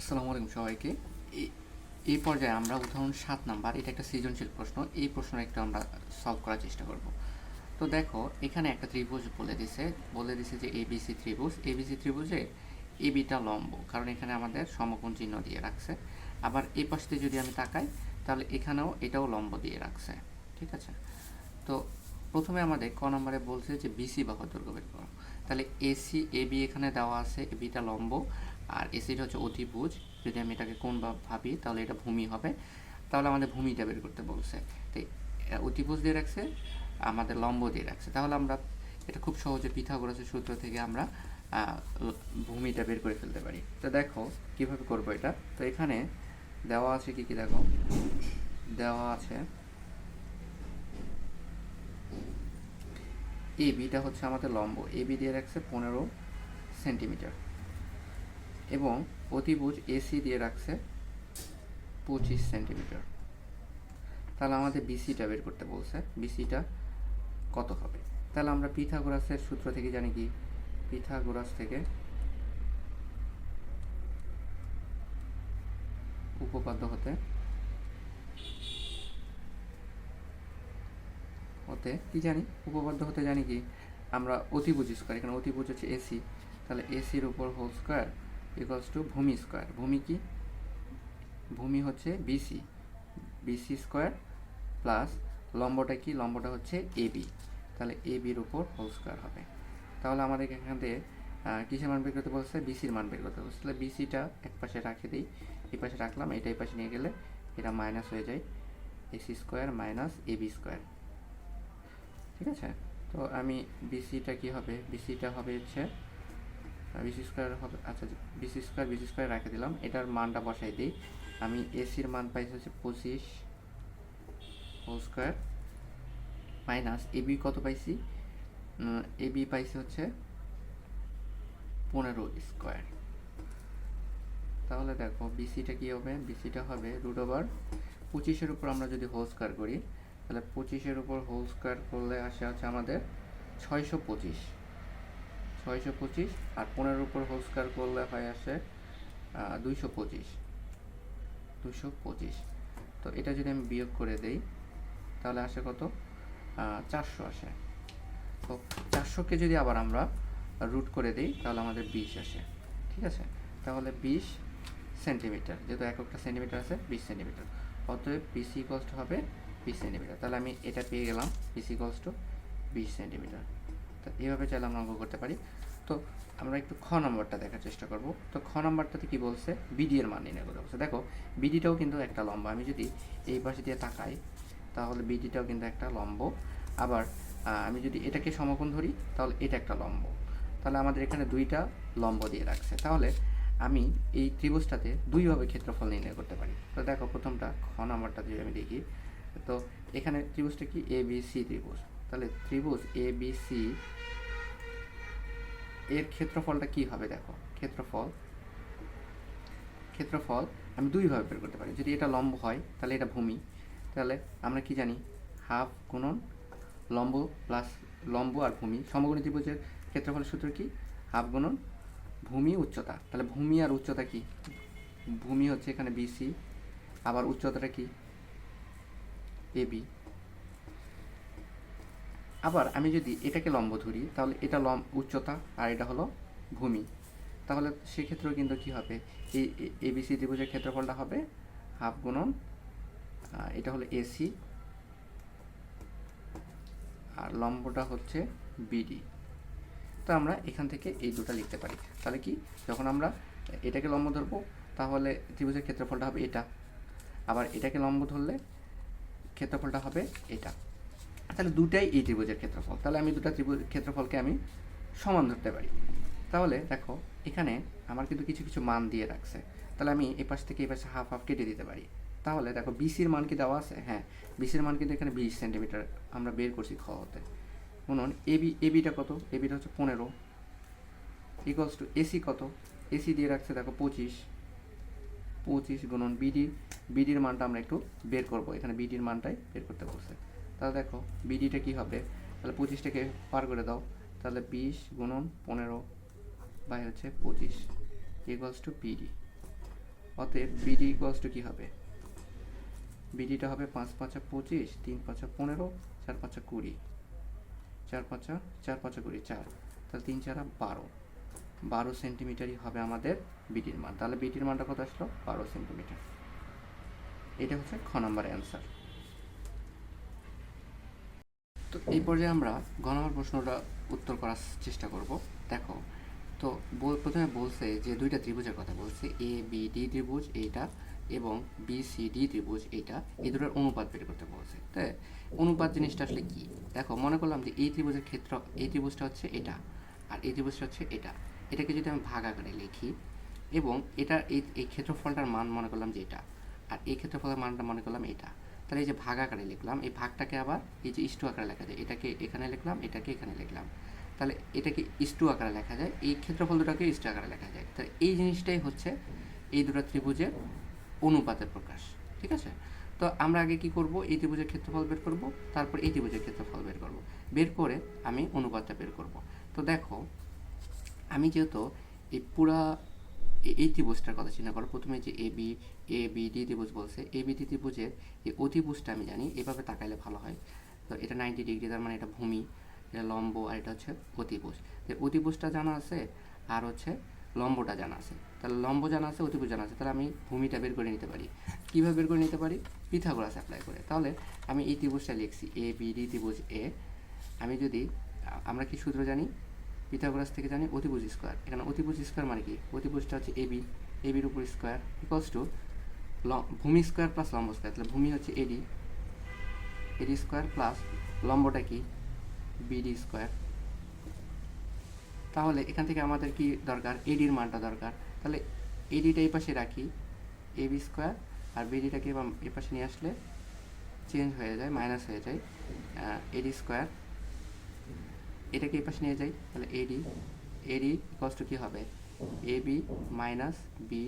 আসসালামু আলাইকুম সবাইকে এই- পর্যায়ে আমরা উদাহরণ সাত নাম্বার, এটা একটা সৃজনশীল প্রশ্ন, এই প্রশ্নটা একটু আমরা সলভ করার চেষ্টা করব। তো দেখো, এখানে একটা ত্রিভুজ বলে দিছে বলে দিছে যে এবিসি ত্রিভুজ। এবিসি ত্রিভুজে এবিটা লম্ব, কারণ এখানে আমাদের সমকোণ চিহ্ন দিয়ে রাখছে। আবার এই পাশ যদি আমি তাকাই, তাহলে এখানেও এটাও লম্ব দিয়ে রাখছে, ঠিক আছে? তো প্রথমে আমাদের ক নম্বরে বলছে যে বিসি বাহু দৈর্ঘ্য বের করো। তাহলে এসি এবি এখানে দেওয়া আছে এবিটা লম্ব। আর এসিটা হচ্ছে অতিভুজ। যদি আমি এটাকে কোন বা ভাবি, তাহলে এটা ভূমি হবে। তাহলে আমাদের ভূমিটা বের করতে বলছে। তো অতিভুজ দিয়ে রাখছে, আমাদের লম্ব দিয়ে রাখছে। তাহলে আমরা এটা খুব সহজে পিথাগোরাসের সূত্র থেকে আমরা ভূমিটা বের করে ফেলতে পারি। তো দেখো, কীভাবে করব এটা? তো এখানে দেওয়া আছে কি কি? দেখো, দেওয়া আছে এ বিটা হচ্ছে আমাদের লম্ব। এ বি দিয়ে রাখছে পনেরো সেন্টিমিটার। এবং অতিভুজ এসি দিয়ে রাখছে পঁচিশ সেন্টিমিটার। তাহলে আমাদের বিসিটা বের করতে বলছে। বিসিটা কত হবে? তাহলে আমরা পিথাগোরাসের সূত্র থেকে জানি কি? পিথাগোরাস থেকে উপপাদ্য হতে হতে কি জানি? উপপাদ্য হতে জানি কি? আমরা অতিভুজ স্কোয়ার এখানে অতিভুজ হচ্ছে এসি তাহলে এসির উপর হোল স্কোয়ার ইকুয়ালস টু ভূমি স্কোয়ার ভূমি কি? ভূমি হচ্ছে বিসি বিসি স্কোয়ার প্লাস লম্বটা কি? লম্বটা হচ্ছে এবি তাহলে এবির উপর হোল স্কোয়ার হবে। তাহলে আমাদের এখান কিসের মান বের করতে বলছে? বিসির মান বের করতে বলছে। তাহলে বিসিটা এক পাশে রাখে দিই। এই পাশে রাখলাম এটা এই পাশে নিয়ে গেলে এটা মাইনাস হয়ে যায়। AC square minus AB square ঠিক আছে? তো আমি বিসিটা কি হবে? বিসিটা হবে হচ্ছে বিসি স্কোয়ার হবে আচ্ছা বিসি স্কোয়ার বিসি স্কোয়ার রেখে দিলাম। এটার মানটা বসাই দিই। আমি এসির মান পাইছি হচ্ছে পঁচিশ হোল স্কোয়ার মাইনাস এবি কত পাইছি? এবি পাইছি হচ্ছে পনেরো স্কোয়ার তাহলে দেখো বিসিটা কি হবে? বিসিটা হবে রুট ওভার পঁচিশের উপর আমরা যদি হোল স্কোয়ার করি, তাহলে পঁচিশের উপর হোল স্কোয়ার করলে আসে হচ্ছে আমাদের ছয়শো পঁচিশ। ছয়শো পঁচিশ আর পনেরোর উপর হোল স্কোয়ার করলে হয় আসে দুইশো পঁচিশ। দুশো পঁচিশ। তো এটা যদি আমি বিয়োগ করে দেই, তাহলে আসে কত? চারশো আসে। তো চারশোকে যদি আবার আমরা রুট করে দিই, তাহলে আমাদের বিশ আসে। ঠিক আছে? তাহলে বিশ সেন্টিমিটার, যেহেতু এককটা সেন্টিমিটার আছে, বিশ সেন্টিমিটার। অতএব বিসি কস্ট হবে বিশ সেন্টিমিটার। তাহলে আমি এটা পেয়ে গেলাম বিসি কস্ট বিশ সেন্টিমিটার। তো এইভাবে চাইলে আমরা অঙ্ক করতে পারি। তো আমরা একটু খ নম্বরটা দেখার চেষ্টা করব। তো খ নম্বরটাতে কি বলছে? বিডি এর মান নির্ণয় করতে বলছে। দেখো বিডিটাও কিন্তু একটা লম্ব। আমি যদি এই পাশে দিয়ে তাকাই, তাহলে বিডিটাও কিন্তু একটা লম্ব। আবার আমি যদি এটাকে সমকোণ ধরি, তাহলে এটা একটা লম্ব। তাহলে আমাদের এখানে দুইটা লম্ব দিয়ে রাখছে। তাহলে আমি এই ত্রিভুজটাতে দুইভাবে ক্ষেত্রফল নির্ণয় করতে পারি। তো দেখো, প্রথমটা খ নাম্বারটা যদি আমি দেখি, তো এখানে ত্রিভুজটা কি? এ বি সি ত্রিভুজ। তাহলে ত্রিভুজ এ বি সি এর ক্ষেত্রফলটা কি হবে দেখো? ক্ষেত্রফল ক্ষেত্রফল আমি দুইভাবে বের করতে পারি। যদি এটা লম্ব হয়, তাহলে এটা ভূমি। তাহলে আমরা কি জানি? হাফ গুণন লম্ব প্লাস লম্ব আর ভূমি। সমকোণী ত্রিভুজের ক্ষেত্রফলের সূত্র কি? হাফ গুণন ভূমি উচ্চতা। তাহলে ভূমি আর উচ্চতা কি? ভূমি হচ্ছে এখানে বিসি আবার উচ্চতাটা কি? এবি আবার আমি যদি এটাকে লম্ব ধরি, তাহলে এটা লম, উচ্চতা, আর এটা হলো ভূমি। তাহলে সেক্ষেত্রেও কিন্তু কি হবে? এই এবিসি ত্রিভুজের ক্ষেত্রফলটা হবে হাফ গুণন এটা হলো এসি আর লম্বটা হচ্ছে বিডি তো আমরা এখান থেকে এই দুটো লিখতে পারি। তাহলে কি? যখন আমরা এটাকে লম্ব ধরবো, তাহলে ত্রিভুজের ক্ষেত্রফলটা হবে এটা। আবার এটাকে লম্ব ধরলে ক্ষেত্রফলটা হবে এটা। তাহলে দুটাই এই ত্রিভুজের ক্ষেত্রফল। তাহলে আমি দুটা ত্রিভুজ ক্ষেত্রফলকে আমি সমান ধরতে পারি। তাহলে দেখো, এখানে আমার কিন্তু কিছু কিছু মান দিয়ে রাখছে। তাহলে আমি এই পাশ থেকে এই পাশে হাফ হাফ কেটে দিতে পারি। তাহলে দেখো বিসির মান কি দেওয়া আছে? হ্যাঁ বিসির মান কিন্তু এখানে বিশ সেন্টিমিটার আমরা বের করছি খ হতে। শুনুন এবি এবিটা কত? এবিটা হচ্ছে পনেরো। ইকুয়ালস টু এসি কত? এসি দিয়ে রাখছে দেখো পঁচিশ। পঁচিশ গুণন বিডি বিডির মানটা আমরা একটু বের করব। এখানে বিডির মানটাই বের করতে বলছে। তাহলে দেখো বিডিটা কি হবে? তাহলে পঁচিশটাকে পার করে দাও। তাহলে বিশ গুণন পনেরো বাই হচ্ছে পঁচিশ ইকুয়ালস টু বিডি অতএব বিডি ইকুয়ালস টু কী হবে? বিডিটা হবে পাঁচ পাঁচা পঁচিশ, তিন পাঁচা পনেরো, চার পাঁচা কুড়ি। চার পাঁচা চার পাঁচা কুড়ি, চার। তাহলে তিন চারা বারো। বারো সেন্টিমিটারই হবে আমাদের বিডির মান। তাহলে বিডির মানটা কত আসলো? বারো সেন্টিমিটার এটা হচ্ছে খ নম্বর অ্যান্সার তো এই পর্যায়ে আমরা ঘ নম্বর প্রশ্নটা উত্তর করার চেষ্টা করব। দেখো, তো প্রথমে বলছে যে দুইটা ত্রিভুজের কথা বলছে। এ বি ডি ত্রিভুজ এইটা এবং বি সি ডি ত্রিভুজ এইটা। এই দুটোর অনুপাত বের করতে বলছে। তাই অনুপাত জিনিসটা আসলে কি? দেখো, মনে করলাম যে এই ত্রিভুজের ক্ষেত্র, এই ত্রিভুজটা হচ্ছে এটা আর এই ত্রিভুজটা হচ্ছে এটা। এটাকে যদি আমি ভাগ আকারে লিখি এবং এটা এই এই ক্ষেত্রফলটার মান মনে করলাম যে এটা আর এই ক্ষেত্রফলের মানটা মনে করলাম এটা। তাহলে এই যে ভাগ আকারে লিখলাম, এই ভাগটাকে আবার এই যে ইস্টু আকারে লেখা যায়, এটাকে এখানে লিখলাম, এটাকে এখানে লিখলাম। তাহলে এটাকে ইস্টু আকারে লেখা যায়, এই ক্ষেত্রফল দুটাকে ইস্টু আকারে লেখা যায়। তাহলে এই জিনিসটাই হচ্ছে এই দুটো ত্রিভুজের অনুপাতের প্রকাশ, ঠিক আছে? তো আমরা আগে কি করব? এই ত্রিভুজের ক্ষেত্রফল বের করব, তারপর এই ত্রিভুজের ক্ষেত্রফল বের করব। বের করে আমি অনুপাতটা বের করব। তো দেখো, আমি যেহেতু এই পুরা এই ত্রিভুজটার কথা চিন্তা করো। প্রথমে যে A, B A, B, D ত্রিভুজ বলছে, এ, বি, ডি ত্রিভুজের এই অতিভুজটা আমি জানি, এভাবে তাকাইলে ভালো হয়। তো এটা নাইনটি ডিগ্রি তার মানে এটা ভূমি, এটা লম্ব আর এটা হচ্ছে অতিভুজ। তো অতিভুজটা জানা আছে আর হচ্ছে লম্বটা জানা আছে। তাহলে লম্ব জানা আছে, অতিভুজ জানা আছে, তাহলে আমি ভূমিটা বের করে নিতে পারি। কীভাবে বের করে নিতে পারি? পিথাগোরাস অ্যাপ্লাই করে। তাহলে আমি এই ত্রিভুজটা লিখছি, এ, বি, ডি ত্রিভুজ এ। আমি যদি, আমরা কি সূত্র জানি? পিথাগোরাস থেকে জানি অতিভুজ স্কোয়ার। এখানে অতিভুজ স্কোয়ার মানে কি? অতিভুজটা হচ্ছে এবি এবির উপর স্কোয়ার ইকুয়ালস টু ভূমি স্কোয়ার প্লাস লম্ব স্কোয়ার। তাহলে ভূমি হচ্ছে এডি এডি স্কোয়ার প্লাস লম্বটা কি? BD square. তাহলে এখান থেকে আমাদের কি দরকার? এডির মানটা দরকার। তাহলে এডিটা এই পাশে রাখি এবি স্কোয়ার, আর বিডিটাকে এ পাশে নিয়ে আসলে চেঞ্জ হয়ে যায় মাইনাস হয়ে যায় এডি স্কোয়ার। এটাকে এই পাশে নিয়ে যাই, তাহলে এডি এডি ইকস টু কী হবে? এ বি মাইনাস বি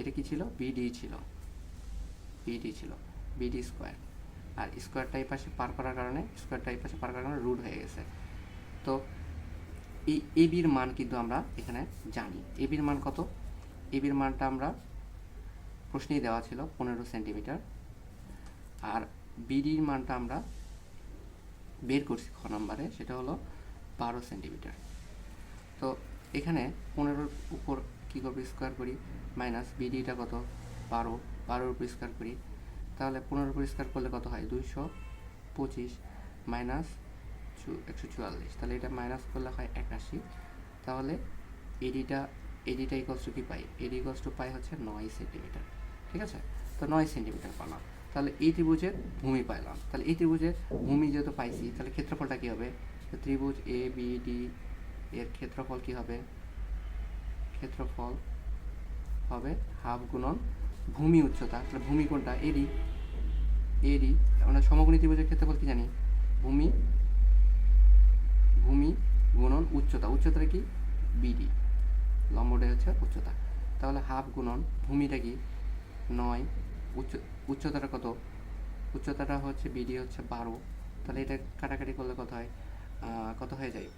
এটা কি ছিল? বিডি ছিল। বিডি ছিল। বিডি স্কোয়ার আর স্কোয়ারটা এই পাশে পার করার কারণে স্কোয়ারটা এই পাশে পার করার কারণে রুট হয়ে গেছে। তো এই এবির মান কিন্তু আমরা এখানে জানি। এবির মান কত? এবির মানটা আমরা প্রশ্নেই দেওয়া ছিল, পনেরো সেন্টিমিটার। আর বিডির মানটা আমরা বের করছি খ নম্বরে, সেটা হলো বারো সেন্টিমিটার। তো এখানে পনেরোর উপর কী করব স্কোয়ার করি? মাইনাস বিডিটা কত? বারো। বারোর উপর স্কোয়ার করি। তাহলে পনেরোর উপর স্কোয়ার করলে কত হয়? দুইশো পঁচিশ মাইনাস একশো চুয়াল্লিশ। তাহলে এটা মাইনাস করলে হয় একাশি। তাহলে এডিটা এডিটা ইকলস টু কি পাই? এডি ইকলস পাই হচ্ছে নয় সেন্টিমিটার। ঠিক আছে? তো নয় সেন্টিমিটার পালাম। তাহলে এই ত্রিভুজের ভূমি পাইলাম। তাহলে এই ত্রিভুজের ভূমি যেহেতু পাইছি, তাহলে ক্ষেত্রফলটা কী হবে? ত্রিভুজ এ বি ডি এর ক্ষেত্রফল কী হবে? ক্ষেত্রফল হবে হাফ গুণন ভূমি উচ্চতা। তাহলে ভূমি কোনটা? এডি এডি আমরা সমকোণী ত্রিভুজের ক্ষেত্রফল কি জানি? ভূমি ভূমি গুণন উচ্চতা। উচ্চতাটা কি? বিডি লম্বটাই হচ্ছে উচ্চতা। তাহলে হাফ গুণন ভূমিটা কি? নয় উচ্চ উচ্চতাটা কত? উচ্চতাটা হচ্ছে বিডি হচ্ছে বারো। তাহলে এটা কাটাকাটি করলে কত হয়? কত হয়ে যায়?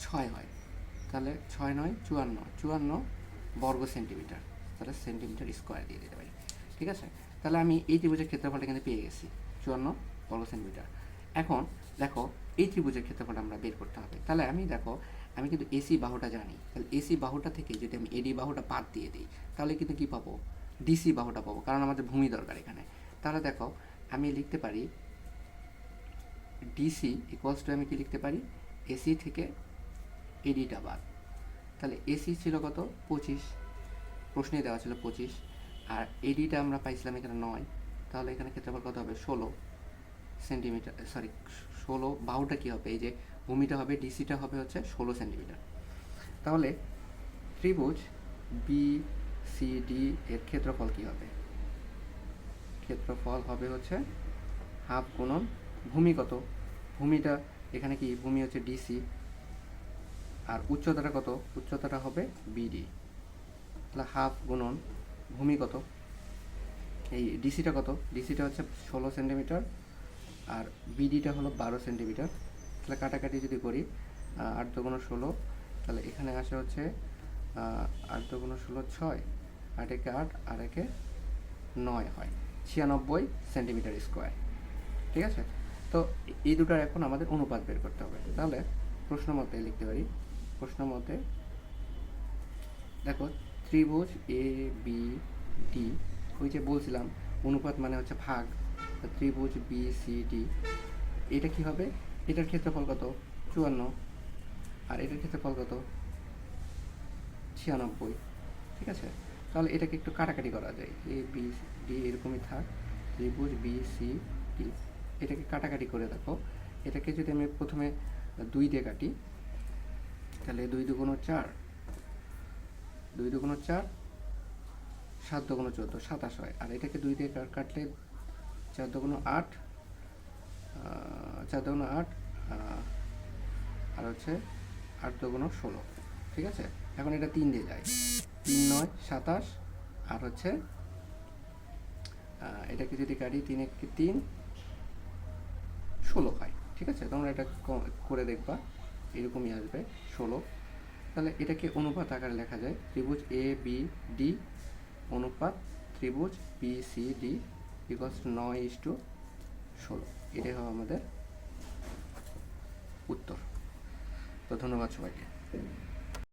ছয় হয়। তাহলে ছয় নয়, চুয়ান্ন। চুয়ান্ন বর্গ সেন্টিমিটার। তাহলে সেন্টিমিটার স্কোয়ার দিয়ে দিতে পারি। ঠিক আছে? তাহলে আমি এই ত্রিভুজের ক্ষেত্রফলটা কিন্তু পেয়ে গেছি। চুয়ান্ন বর্গ সেন্টিমিটার। এখন দেখো, এই ত্রিভুজের ক্ষেত্রফলটা আমরা বের করতে হবে। তাহলে আমি দেখো, আমি কিন্তু এসি বাহুটা জানি। তাহলে এসি বাহুটা থেকে যদি আমি এডি বাহুটা বাদ দিয়ে দিই, তাহলে কিন্তু কী পাবো? ডিসি বাহুটা পাবো, কারণ আমাদের ভূমি দরকার এখানে। তাহলে দেখো, আমি লিখতে পারি ডিসি ইকুয়ালস টু আমি কি লিখতে পারি? এসি থেকে এডিটা বাদ। তাহলে এসি ছিল কত? পঁচিশ। প্রশ্নে দেওয়া ছিল পঁচিশ। আর এডিটা আমরা পাইছিলাম এখানে নয়। তাহলে এখানে ক্ষেত্রফল কত হবে? ষোলো সেন্টিমিটার সরি ষোলো বাহুটা কী হবে? এই যে ভূমিটা হবে ডিসিটা হবে হচ্ছে ষোলো সেন্টিমিটার। তাহলে ত্রিভুজ বি সি ডি এর ক্ষেত্রফল কী হবে? ক্ষেত্রফল হবে হচ্ছে হাফ গুণন ভূমি কত? ভূমিটা এখানে কি? ভূমি হচ্ছে ডিসি আর উচ্চতাটা কত? উচ্চতাটা হবে বিডি তাহলে হাফ গুণন ভূমি কত? এই ডিসিটা কত? ডিসিটা হচ্ছে ষোলো সেন্টিমিটার আর বিডিটা হলো বারো সেন্টিমিটার। তাহলে কাটাকাটি যদি করি আট ষোলো, তাহলে এখানে আসে হচ্ছে আট ষোলো ছয়। আট একে আট আর একে নয় হয়। ছিয়ানব্বই সেন্টিমিটার স্কোয়ার। ঠিক আছে? তো এই দুটার এখন আমাদের অনুপাত বের করতে হবে। তাহলে প্রশ্ন মতে লিখতে পারি। প্রশ্ন মতে দেখো, ত্রিভুজ এ বি ডি ওই যে বলছিলাম, অনুপাত মানে হচ্ছে ভাগ। ত্রিভুজ বি সি ডি এটা কি হবে? এটার ক্ষেত্রফল কত? চুয়ান্ন। আর এটার ক্ষেত্রফল কত? ছিয়ানব্বই। ঠিক আছে? তাহলে এটাকে একটু কাটাকাটি করা যায়। এ বি ডি এরকমই থাক। ত্রিভুজ বি সি ডি এটাকে কাটাকাটি করে দেখো। এটাকে যদি আমি প্রথমে দুই দিয়ে কাটি, তাহলে দুই দুগুণ চার, দুই দুগুণ চার, সাত দুগুণ চোদ্দ, সাতাশ হয়। আর এটাকে দুই দিয়ে কাটলে চার দুগুণ আট চার দুগুণ আট আর হচ্ছে আট দুগুণ ষোলো। ঠিক আছে? এখন এটা তিন দিয়ে যায়। তিন নয়, সাতাশ, আর হচ্ছে এটাকে যদি কাটি তিন একটি তিন, ষোলো হয় ঠিক আছে? তোমরা এটা করে দেখবা, এরকমই আসবে, ষোলো। তাহলে এটাকে অনুপাত আকারে লেখা যায়, ত্রিভুজ এ বি ডি অনুপাত ত্রিভুজ বি সি ডি ইকস নয় ইস টু ষোলো। এটাই হবে আমাদের উত্তর। তো ধন্যবাদ সবাইকে।